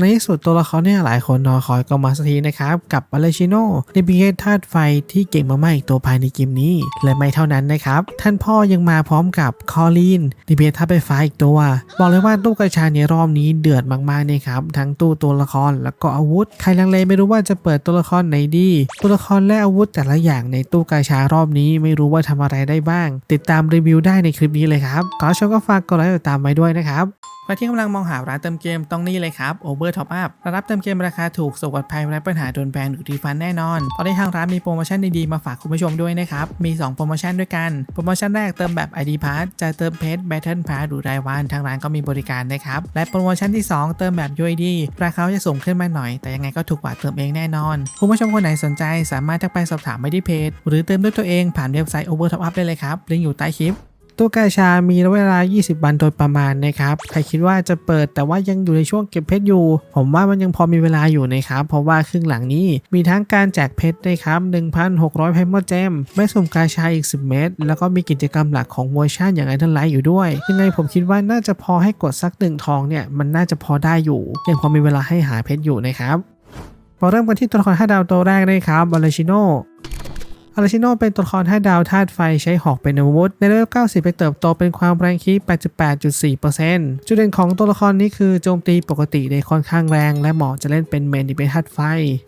ในที่สุดตัวละครที่ยหลายคนรอคอยก็มาสักทีนะครับ กับอเลชิโนในบีเกธาตุไฟที่เก่งมากๆอีกตัวภายในเกมนี้ และไม่เท่านั้นนะครับ ท่านพ่อยังมาพร้อมกับคอลีนในบีเกธาตุไฟฟ้าอีกตัว บอกเลยว่าตู้กระชาในรอบนี้เดือดมากๆนะครับ ทั้งตู้ตัวละครแล้วก็อาวุธ ใครลังเลไม่รู้ว่าจะเปิดตัวละครไหนดี ตัวละครและอาวุธแต่ละอย่างในตู้กระชารอบนี้ไม่รู้ว่าทำอะไรได้บ้าง ติดตามรีวิวได้ในคลิปนี้เลยครับก่อชมก็ฝากกดไลค์ติดตามไว้ด้วยนะครับ ใครที่กำลังมองหาร้านเติมเกมต้องนี่เลยครับ Over Top Up รับเติมเกมราคาถูกสวัสดิ์ภัยและปัญหาโดนแบนหรือรีฟันแน่นอน ตอนนี้ทางร้านมีโปรโมชั่นดีๆมาฝากคุณผู้ชมด้วยนะครับ มี 2 โปรโมชั่นด้วยกัน โปรโมชั่นแรกเติมแบบ ID Pass จะเติมเพชร Battle Pass หรือรายวันทางร้านก็มีบริการนะครับ และโปรโมชั่นที่ 2 เติมแบบ UID ราคาจะสูงขึ้นมาหน่อย แต่ยังไงก็ถูกกว่าเติมเองแน่นอน คุณผู้ชมคนไหนสนใจสามารถทักไปสอบถามไปที่เพจ หรือเติมด้วยตัวเองผ่านเว็บไซต์ Over Top Up ได้เลยครับลิงก์อยู่ใต้คลิป ตู้กาชามีระยะเวลา 20 วันโดยประมาณนะครับ ใครคิดว่าจะเปิดแต่ว่ายังอยู่ในช่วงเก็บเพชรอยู่ ผมว่ามันยังพอมีเวลาอยู่นะครับ เพราะว่าครึ่งหลังนี้มีทั้งการแจกเพชรนะครับ 1,600เพชรมอเจมไม่สุ่มกาชาอีก 10 เม็ด แล้วก็มีกิจกรรมหลักของเวอร์ชันอย่างไอเทนไลท์อยู่ด้วย ยังไงผมคิดว่าน่าจะพอให้กดสักหนึ่งทองเนี่ย มันน่าจะพอได้อยู่ ยังพอมีเวลาให้หาเพชรอยู่นะครับมาเริ่มกันที่ตัวละคร5ดาวตัวแรกเลยครับบอลชิโน อาราชิโนเป็นตัวละคร5ดาวธาตุไฟใช้หอกเป็นอาวุธ ในเลเวล90 ไปเติบโตเป็นความแรงคี88.4%จุดเด่นของตัวละครนี้คือโจมตีปกติได้ค่อนข้างแรง และเหมาะจะเล่นเป็นเมนที่เป็นธาตุไฟ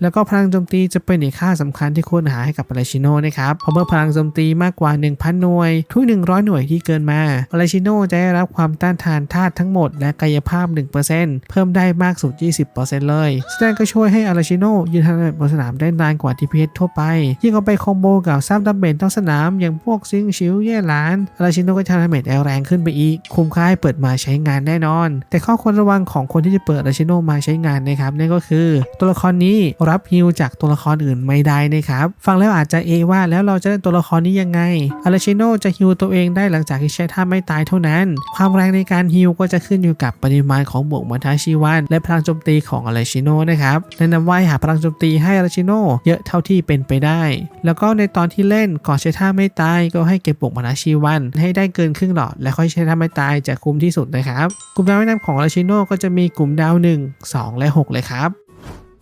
แล้วก็พลังโจมตีจะเป็นอีกค่าสำคัญที่ควรหาให้กับอาราชิโนนะครับเพราะเมื่อพลังโจมตีมากกว่า 1,000 หน่วย ทุก 100 หน่วยที่เกินมาอาราชิโนจะได้รับความต้านทานธาตุทั้งหมด และกายภาพ 1%เพิ่มได้มากสุด 20%เลยแสดงก็ช่วยให้อาราชิโนยืนทันบนสนามได้นานกว่าที่เพชทั่วไปยิ่งเอาไปคอมโบกับซับดัมเบลต้องสนาม อย่างพวกซิงชิวเย่หลานอาราชิโนก็จะทำเมจแรงขึ้นไปอีก คุ้มค่าให้เปิดมาใช้งานแน่นอน แต่ข้อควรระวังของคนที่จะเปิดอาราชิโนมาใช้งานนะครับนั่นก็คือตัวละครนี้รับฮิลจากตัวละครอื่นไม่ได้นะครับฟังแล้วอาจจะเอว่าแล้วเราจะเล่นตัวละครนี้ยังไงอาราชิโนจะฮิลตัวเองได้หลังจากที่ใช้ท่าไม่ตายเท่านั้น ความแรงในการฮิลก็จะขึ้นอยู่กับปริมาณของบวกมันทาชีวัน และพลังโจมตีของอาราชิโนนะครับแนะนำว่าให้หาพลังโจมตีให้อาราชิโนเยอะเท่าที่เป็นไปได้ แล้วก็ในตอนที่เล่นก่อนใช้ท่าไม่ตายก็ให้เก็บปกมานาชีวัน ให้ได้เกินครึ่งหลอด แล้วค่อยใช้ท่าไม่ตายจะคุ้มที่สุดนะครับ กลุ่มดาวแนะนำของอาราชิโนก็จะมีกลุ่มดาว 1 2 และ 6 เลยครับ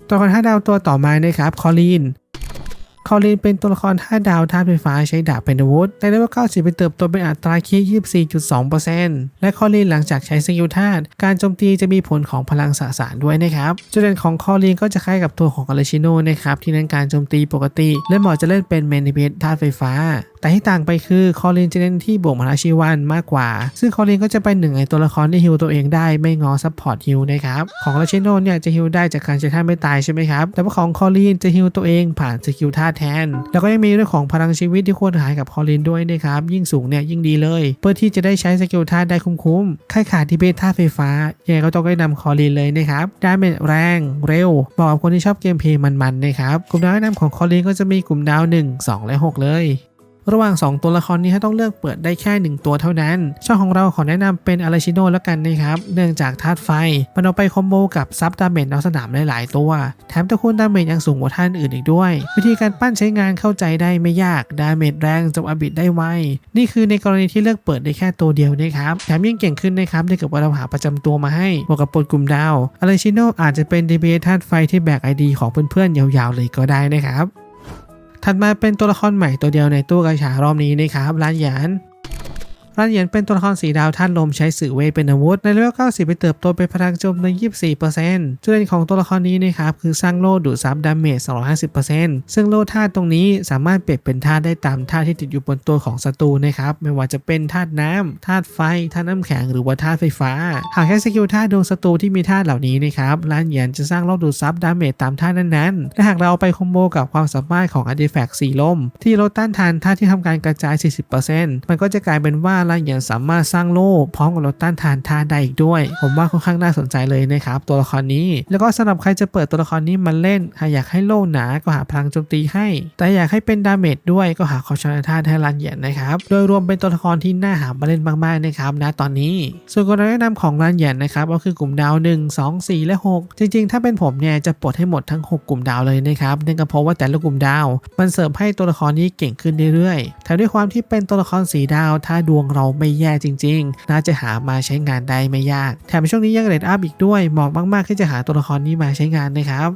ตัวคน5ดาวตัวต่อมานะครับ คอลีน คอลีนเป็นตัวละคร 5 ดาวธาตุไฟฟ้าใช้ดาบเป็นอาวุธในเลเวล90 เป็นเติบโตเป็นอัตราคี24.2%และคอลีนหลังจากใช้สกิลธาตุการโจมตีจะมีผลของพลังสสารด้วยนะครับจุดเด่นของคอลีนก็จะคล้ายกับตัวของอาราชิโนนะครับที่เน้นการโจมตีปกติ และเหมาะจะเล่นเป็นเมนในเพชธาตุไฟฟ้าแต่ที่ต่างไปคือคอลินจะเน้นที่บวกพลังชีวันมากกว่า ซึ่งคอลินก็จะเป็นหนึ่งในตัวละครที่ฮิวตัวเองได้ไม่งอซัพพอร์ตฮิวนะครับของราเชโนเนี่ยจะฮิวได้จากการใช้ท่าไม่ตายใช่ไหมครับแต่ว่าของคอลินจะฮิวตัวเองผ่านสกิลท่าแทน แล้วก็ยังมีเรื่องของพลังชีวิตที่ควรหายกับคอลินด้วยนะครับ ยิ่งสูงเนี่ยยิ่งดีเลย เพื่อที่จะได้ใช้สกิลท่าได้คุ้มๆใครขาดที่เบสท่าไฟฟ้ายังไงก็ต้องได้นำคอลินเลยนะครับได้เป็นแรงเร็วเหมาะกับคนที่ชอบเกมเพลย์มันๆนะครับกลุ่มดาวแนะนำของคอลินก็จะมีกลุ่มดาว 1 2 และ 6 เลย ระหว่าง 2 ตัวละครนี้ให้ต้องเลือกเปิดได้แค่ 1 ตัวเท่านั้น ช่องของเราขอแนะนำเป็นอาราชิโนแล้วกันนะครับ เนื่องจากธาตุไฟ มันเอาไปคอมโบกับซับดาเมจนอกสนามหลายๆตัว แถมตะคูณดาเมจยังสูงกว่าท่านอื่นอีกด้วย วิธีการปั้นใช้งานเข้าใจได้ไม่ยาก ดาเมจแรงจบอบิดได้ไว นี่คือในกรณีที่เลือกเปิดได้แค่ตัวเดียวนะครับ แถมยิ่งเก่งขึ้นนะครับได้กับว่าเราหาประจำตัวมาให้บวกกับปลดกลุ่มดาวอาราชิโนอาจจะเป็นดีเบธาตุไฟที่แบกไอดีของเพื่อนๆยาวๆเลยก็ได้นะครับ ถัดมาเป็นตัวละครใหม่ตัวเดียวในตู้กระชารอบนี้นะครับร้านหยาน ร้านหยานเป็นตัวละครสีดาวธาตุลมใช้สื่อเวทเป็นอาวุธ ในเลเวล90 ไปเติบโตเป็นพลังโจมใน 24%จุดเด่นของตัวละครนี้นะครับคือสร้างโล่ดูดซับดาเมจ 250%ซึ่งโล่ธาตุตรงนี้สามารถเปลี่ยนเป็นธาตุได้ตามธาตุที่ติดอยู่บนตัวของศัตรูนะครับไม่ว่าจะเป็นธาตุน้ำธาตุไฟธาตุน้ำแข็งหรือว่าธาตุไฟฟ้า หากใช้สกิลธาตุดวงศัตรูที่มีธาตุเหล่านี้นะครับร้านหยานจะสร้างโล่ดูดซับดาเมจตามธาตุนั้นๆและหากเราเอาไปคอมโบกับความสามารถของอาร์ติแฟกต์สีลม ที่ลดต้านทานธาตุที่ทำการกระจาย 40%มันก็จะกลายเป็นว่าร้านหยานสามารถสร้างโล่พร้อมกับลดต้านทานธาตุได้อีกด้วย ผมว่าค่อนข้างน่าสนใจเลยนะครับตัวละครนี้ แล้วก็สำหรับใครจะเปิดตัวละครนี้มาเล่นหากอยากให้โล่หนาก็หาพลังโจมตีให้ แต่อยากให้เป็นดาเมจด้วยก็หาคอชนาธาตุให้รันเหยียนนะครับโดยรวมเป็นตัวละครที่น่าหามาเล่นมากๆนะครับณตอนนี้ ส่วนกลแนะนำของรันเหยียนนะครับก็คือกลุ่มดาว 1 2 4 และ 6 จริง ๆ ถ้าเป็นผมเนี่ยจะปลดให้หมดทั้ง 6 กลุ่มดาวเลยนะครับเนื่องจากเพราะว่าแต่ละกลุ่มดาว มันเสริมให้ตัวละครนี้เก่งขึ้นเรื่อยๆแถมด้วยความที่เป็นตัวละครสีดาวถ้าดวงรเราไม่แย่จริง ๆ น่าจะหามาใช้งานได้ไม่ยาก แถมช่วงนี้ยังเรทอัพอีกด้วย เหมาะมาก ๆ ที่จะหาตัวละครนี้มาใช้งานนะครับ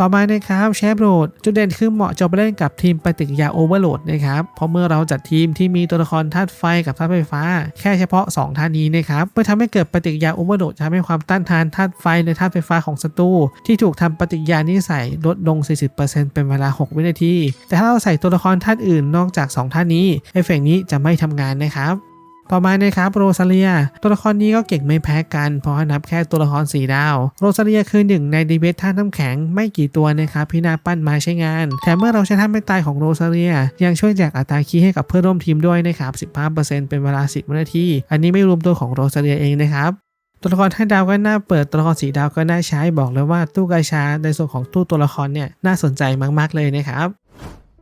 ต่อมานะครับแชฟโรดจุดเด่นคือเหมาะจะไปเล่นกับทีมปฏิกิริยาโอเวอร์โหลดนะครับเพราะเมื่อเราจัดทีมที่มีตัวละครธาตุไฟกับธาตุไฟฟ้า แค่เฉพาะ2ธานี้นะครับเพื่อทำให้เกิดปฏิกิริยาโอเวอร์โหลดทำให้ความต้านทานธาตุไฟและธาตุไฟฟ้าของศัตรูที่ถูกทำปฏิกิริยานี้ใส่ลดลง 40%เป็นเวลา 6 วินาที แต่ถ้าเราใส่ตัวละครธาตุอื่นนอกจาก2ธานี้เอฟเฟกนี้จะไม่ทำงานนะครับ ต่อมานะครับโรซาเลีย ตัวละครนี้ก็เก่งไม่แพ้กันเพราะนับแค่ตัวละครสีดาว โรซาเลียคือหนึ่งในดีเบตท่าน้ำแข็งไม่กี่ตัวนะครับที่นาปั้นมาใช้งาน แถมเมื่อเราใช้ท่าไม่ตายของโรซาเลีย ยังช่วยแจกอัตราคีให้กับเพื่อนร่วมทีมด้วยนะครับ15%เป็นเวลา 10วินาทีอันนี้ไม่รวมตัวของโรซาเลียเองนะครับตัวละครท่าดาวก็น่าเปิดตัวละครสีดาวก็น่าใช้บอกเลยว่าตู้กาชาในส่วนของตู้ตัวละครเนี่ยน่าสนใจมากๆเลยนะครับ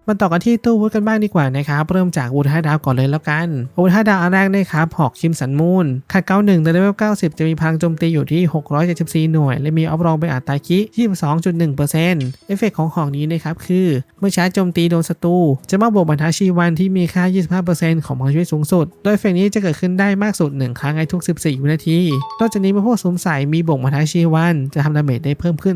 มาต่อกันที่ตู้วุธกันบ้างดีกว่านะครับ เริ่มจากวุธห้าดาวก่อนเลยแล้วกันอาวุธห้าดาวอันแรกนะครับหอกคิมสันมูนขัดเก้าหนึ่งในเลเวล90จะมีพลังโจมตีอยู่ที่674หน่วย และมีออฟรองเป็นอัตราคิ22.1%เอฟเฟกของหอกนี้นะครับคือ เมื่อชาร์จโจมตีโดนศัตรูจะมาบวกบรรทัดชีวันที่มีค่า 25%ของพลังชีวิตสูงสุด โดยเอฟเฟกนี้จะเกิดขึ้นได้มากสุด 1 ครั้งในทุก 14 วินาที นอกจากนี้เมื่อพวกสวมใส่มีบวกบรรทัดชีวันจะทำดาเมจได้เพิ่มขึ้น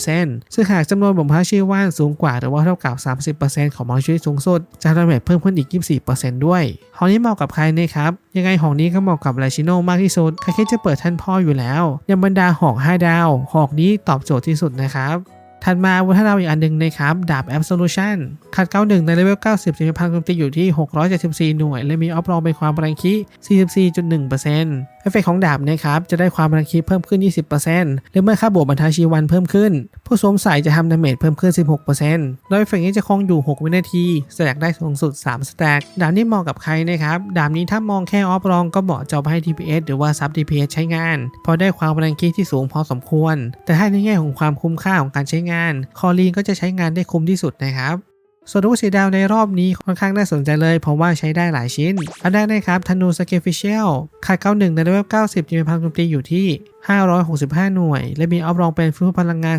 12%ซึ่งหากจำนวนบวกบรรทัดชีวันสูงกว่าหรือว่าเท่ากับ 30%ของพลังชีวิตสูงสุดจะทำดาเมจเพิ่มขึ้นอีก 24%ด้วยหองนี้เหมาะกับใครเนี่ยครับ ยังไงหองนี้ก็เหมาะกับราชิโนมากที่สุด ใครคิดจะเปิดท่านพ่ออยู่แล้ว ยังบรรดาหอก5ดาวหอกนี้ตอบโจทย์ที่สุดนะครับถัดมาวุฒนดาวอีกอันหนึ่งนะครับ ดาบ Absolution ขัด 91 ในเลเวล 90จะมีพลังโจมตีอยู่ที่ 674 หน่วย และมีออฟรองเป็นความแรงคี44.1%เอ ฟเฟกของดาบนะครับจะได้ความแรงคีเพิ่มขึ้น 20%และเมื่อค่าบวกบรรทัดชีวันเพิ่มขึ้น ผู้สวมใส่จะทำดาเมจเพิ่มขึ้น 16%โดยเอฟเฟกนี้จะคงอยู่ 6 วินาทีสแต็กได้สูงสุด 3 สแต็กดาบนี้เหมาะกับใครนะครับ ดาบนี้ถ้ามองแค่ออฟรองก็เหมาะจะเอาไปให้ DPS หรือว่าซับ DPS ใช้งานพราะได้ความแรงคีที่สูงพอสมควร แต่ถ้าในแง่ของความคุ้มค่าของการใช้งาน คอลีนก็จะใช้งานได้คุ้มที่สุดนะครับ ส่วนอาวุธสีดาวในรอบนี้ค่อนข้างน่าสนใจเลย เพราะว่าใช้ได้หลายชิ้น อันแรกนะครับธนูสเกฟิเชียลขาด91 ในเลเวล 90 จะมีพลังโจมตีอยู่ที่ 565 หน่วย และมีออฟรองเป็นฟื้นพลังงาน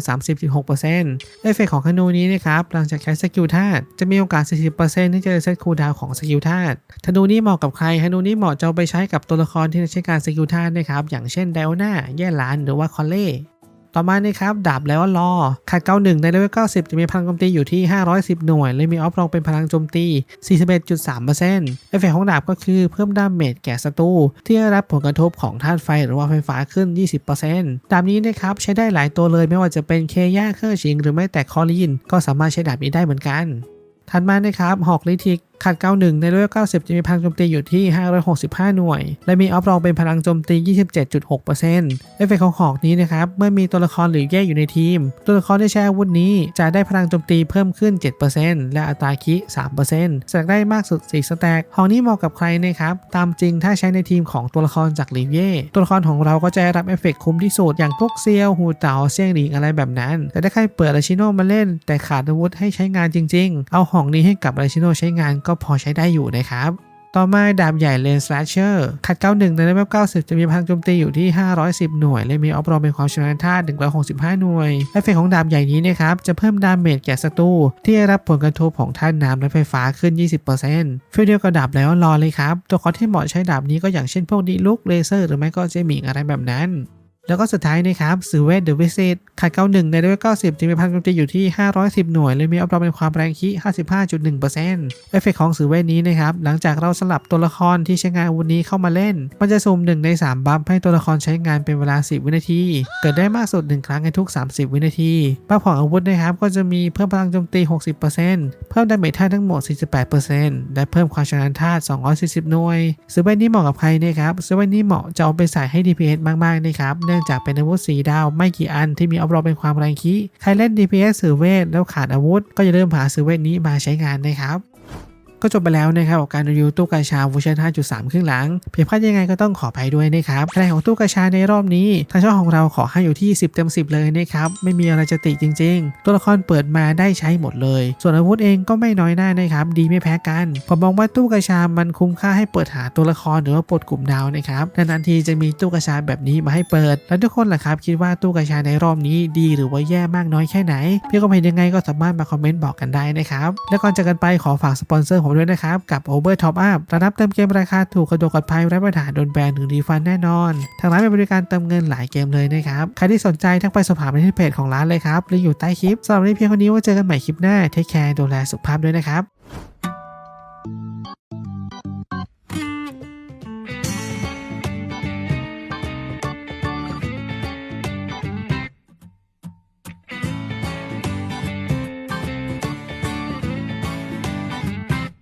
30.6%เอฟเฟกของธนูนี้นะครับหลังจากใช้สกิลธาตุจะมีโอกาส 40%ที่จะเซตคูลดาวของสกิลธาตุธนูนี้เหมาะกับใครธนูนี้เหมาะจะไปใช้กับตัวละครที่ใช้การสกิลธาตุนะครับอย่างเช่นไดโอนาแย่หลานหรือว่าคอลเล่ ต่อมานะครับดาบแล้วรอขัด91ในเลเวล90 จะมีพลังโจมตีอยู่ที่ 510 หน่วย และมีออฟรองเป็นพลังโจมตี 41.3%เอฟเฟกของดาบก็คือเพิ่มดาเมจแก่ศัตรูที่ได้รับผลกระทบของธาตุไฟหรือว่าไฟฟ้าขึ้น 20%ดาบนี้นะครับใช้ได้หลายตัวเลยไม่ว่าจะเป็นเคย่าเคอร์ชิง หรือแม้แต่คอลีนก็สามารถใช้ดาบนี้ได้เหมือนกัน ถัดมานะครับหอกลิทิก ขัด91 ในเลเวล90 จะมีพลังโจมตีอยู่ที่ 565 หน่วย และมีออฟรองเป็นพลังโจมตี 27.6%เอฟเฟกของหอกนี้นะครับ เมื่อมีตัวละครหรือแย่อยู่ในทีม ตัวละครที่ใช้อาวุธนี้จะได้พลังโจมตีเพิ่มขึ้น 7%และอัตราคิ3%แสดงได้มากสุด 4 สแต็กหอกนี้เหมาะกับใครนะครับ ตามจริงถ้าใช้ในทีมของตัวละครจากลิเย่ตัวละครของเราก็จะได้รับเอฟเฟกคุ้มที่สุดอย่างพวกเซียวหูเต่าเซียงหลิงอะไรแบบนั้น แต่ถ้าใครเปิดอาชิโนมาเล่น แต่ขาดอาวุธให้ใช้งานจริง ๆ เอาหอกนี้ให้กับอาชิโนใช้งานก็พอใช้ได้อยู่นะครับ ต่อมาดาบใหญ่เลนสแลชเชอร์ขัด 91 ในเลเวล90 จะมีพลังโจมตีอยู่ที่ 510 หน่วย และมีออฟรองเป็นความชำนาญท่า165 หน่วยเอฟเฟกของดาบใหญ่นี้นะครับ จะเพิ่มดาเมจแก่ศัตรูที่ได้รับผลกระทบของธาตุน้ำและไฟฟ้าขึ้น 20%ฟิลเดียวกับดาบแล้วรอเลยครับ ตัวคอที่เหมาะใช้ดาบนี้ก็อย่างเช่นพวกดีลุกเลเซอร์หรือไม่ก็เจมิงอะไรแบบนั้น แล้วก็สุดท้ายนะครับสือเวทเดอะวิสิตขัด91ในเลเวล90จะมีพลังโจมตีอยู่ที่ 510 หน่วยและมีออฟรองเป็นความแรงคี55.1%เอฟเฟกของสือเวทนี้นะครับ หลังจากเราสลับตัวละครที่ใช้งานอาวุธนี้เข้ามาเล่น มันจะสุ่ม1ใน 3 บัฟให้ตัวละครใช้งานเป็นเวลา 10 วินาที เกิดได้มากสุด 1 ครั้งในทุก 30 วินาทีบัฟของอาวุธนะครับก็จะมีเพิ่มพลังโจมตี 60%เพิ่มดาเมจท่าตุทั้งหมด 48%และเพิ่มความชำนาญธาตุ240 หน่วยสือเวทนี้เหมาะกับใครนะครับสือเวทนี้เหมาะจะเอาไปใส่ให้ DPS มากๆนะครับเนื่องจากเป็นอาวุธสีดาวไม่กี่อันที่มีออฟรองเป็นความแรงคีใครเล่น DPS สื่อเวทแล้วขาดอาวุธ ก็จะเริ่มหาสื่อเวทนี้มาใช้งานนะครับ ก็จบไปแล้วนะครับกับการรีวิวตู้กาชาเวอร์ชัน5.3 ครึ่งหลังเพียงพลาดยังไงก็ต้องขออภัยด้วยนะครับคะแนนของตู้กาชาในรอบนี้ ทางช่องของเราขอให้อยู่ที่ 10 เต็ม 10 เลยนะครับ ไม่มีอะไรจะติจริง ๆ ตัวละครเปิดมาได้ใช้หมดเลย ส่วนอาวุธเองก็ไม่น้อยหน้านะครับ ดีไม่แพ้กัน ผมมองว่าตู้กาชามันคุ้มค่าให้เปิดหาตัวละครหรือว่าปลดกลุ่มดาวนะครับนานๆทีจะมีตู้กาชาแบบนี้มาให้เปิด แล้วทุกคนล่ะครับคิดว่าตู้กาชาในรอบนี้ดีหรือว่าแย่มากน้อยแค่ไหน พี่ก็เห็นยังไงก็สามารถมาคอมเมนต์บอกกันได้นะครับ และก่อนจากกันไปขอฝากสปอนเซอร์ผผมด้วยนะครับ กับ Over Top Up ระดับเติมเกมราคาถูกกระโดดกดภัยไร้ปัญหาโดนแบนหรือรีฟันแน่นอน ทางร้านมีบริการเติมเงินหลายเกมเลยนะครับ ใครที่สนใจทักไปสอบถามในที่เพจของร้านเลยครับลิงก์อยู่ใต้คลิปสำหรับวันนี้เพียงเท่านี้ว่าเจอกันใหม่คลิปหน้าเทคแคร์ดูแลสุขภาพด้วยนะครับ